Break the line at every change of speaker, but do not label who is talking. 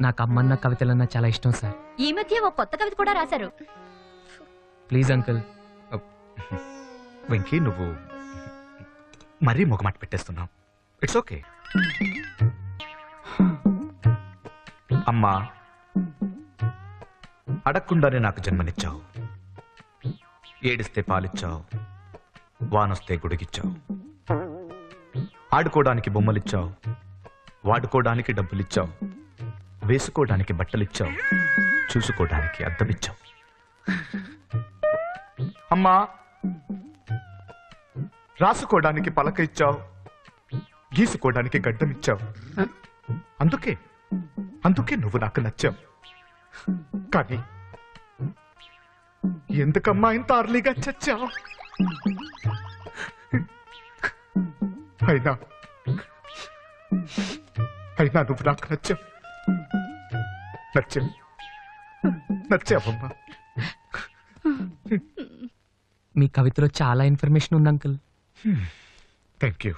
నాకు అమ్మన్న కవితలన్నా చాలా ఇష్టం సార్.
ఈ మధ్య ఓ కొత్త కవిత కూడా రాశారు.
Please uncle.
వెంకీ నువ్వు మరీ మొగమాట పెట్టేస్తున్నావు. ఇట్స్ ఓకే అమ్మా అడగకుండానే నాకు జన్మనిచ్చావు. ఏడిస్తే పాలిచ్చావు. వానొస్తే గుడిగిచ్చావు. ఆడుకోవడానికి బొమ్మలిచ్చావు. వాడుకోవడానికి డబ్బులిచ్చావు. వేసుకోవడానికి బట్టలిచ్చావు. చూసుకోవడానికి అద్దమిచ్చావు. అమ్మా రాసుకోవడానికి పలక ఇచ్చావు. గీసుకోవడానికి గడ్డం ఇచ్చావు అందుకే అందుకే నువ్వు నాకు నచ్చావు. కానీ ఎందుకమ్మా ఇంత అర్లీగా చచ్చావు? అయినా అయినా నువ్వు నాకు నచ్చావు. నచ్చావు నచ్చావమ్మా.
మీ కవితలో చాలా ఇన్ఫర్మేషన్ ఉంది అంకుల్.
Thank you